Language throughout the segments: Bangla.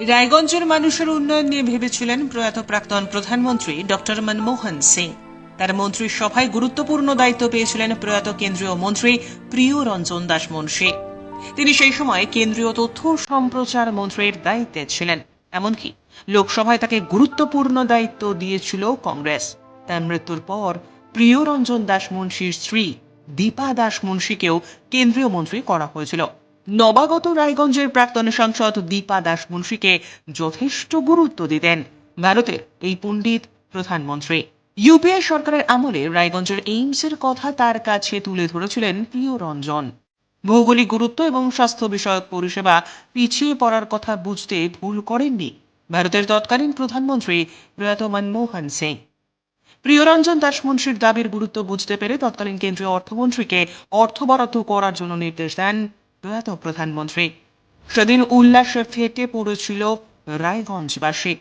রায়গঞ্জের মানুষের উন্নয়ন নিয়ে ভেবেছিলেন প্রয়াত প্রাক্তন প্রধানমন্ত্রী ডক্টর মনমোহন সিং। তার মন্ত্রীর সভায় গুরুত্বপূর্ণ দায়িত্ব পেয়েছিলেন প্রয়াত কেন্দ্রীয় মন্ত্রী প্রিয় রঞ্জন দাস মুন্সী তিনি সেই সময় কেন্দ্রীয় তথ্য সম্প্রচার মন্ত্রীর দায়িত্বে ছিলেন। এমনকি লোকসভায় তাকে গুরুত্বপূর্ণ দায়িত্ব দিয়েছিল কংগ্রেস। তার মৃত্যুর পর প্রিয় রঞ্জন দাস মুন্সির স্ত্রী দীপা দাস মুন্সিকেও কেন্দ্রীয় মন্ত্রী করা হয়েছিল। নবাগত রায়গঞ্জের প্রাক্তন সাংসদ দীপা দাস মুন্সিকে যথেষ্ট গুরুত্ব দিতেন। ভারতের এই পণ্ডিত প্রধানমন্ত্রী। ইউপিএ সরকারের আমলে রায়গঞ্জের এইমসের কথা তার কাছে তুলে ধরেছিলেন প্রিয় রঞ্জন ভৌগোলিক গুরুত্ব এবং স্বাস্থ্য বিষয়ক পরিষেবা পিছিয়ে পড়ার কথা বুঝতে ভুল করেননি ভারতের তৎকালীন প্রধানমন্ত্রী প্রয়াত মনমোহন সিং। প্রিয়রঞ্জন দাস মুন্সির দাবির গুরুত্ব বুঝতে পেরে তৎকালীন কেন্দ্রীয় অর্থমন্ত্রীকে অর্থ বরাদ্দ করার জন্য নির্দেশ দেন প্রয়াত প্রধানমন্ত্রী। সেদিন উল্লাসে ফেটে পড়েছিল রায়গঞ্জবাসী।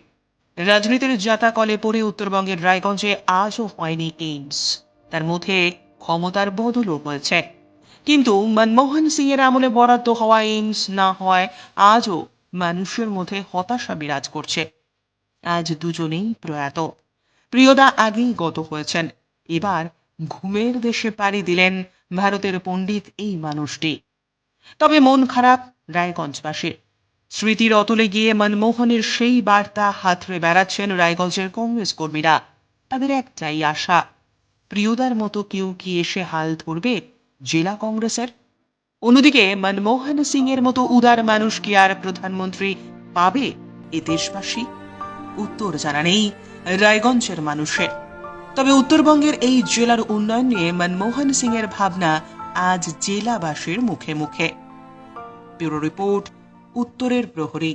রাজনীতির জাতাকলে পড়ে উত্তরবঙ্গের রায়গঞ্জে আজও হয়নি এইমস তার মধ্যে ক্ষমতার বদলও হয়েছে। কিন্তু মনমোহন সিং এর আমলে বরাদ্দ হওয়া এইমস না হয় আজও মানুষের মধ্যে হতাশা বিরাজ করছে। আজ দুজনেই প্রয়াত। প্রিয়দা আগেই গত হয়েছেন। এবার ঘুমের দেশে পাড়ি দিলেন ভারতের পণ্ডিত এই মানুষটি। তবে মন খারাপ রায়গঞ্জবাসীর। স্মৃতির অতলে গিয়ে মনমোহনের সেই বার্তা হাতড়ে বেড়াচ্ছেন রায়গঞ্জের কংগ্রেস কর্মীরা। তাদের একটাই আশা, প্রিয়দার মতো কেউ কি এসে হাল ধরবে জেলা কংগ্রেসের? অন্যদিকে মনমোহন সিং এর মতো উদার মানুষ কি আর প্রধানমন্ত্রী পাবে এ দেশবাসী? উত্তর জানা নেই রায়গঞ্জের মানুষের। তবে উত্তরবঙ্গের এই জেলার উন্নয়ন নিয়ে মনমোহন সিং এর ভাবনা আজ জেলাবাসীর মুখে মুখে। ব্যুরো রিপোর্ট উত্তরের প্রহরী।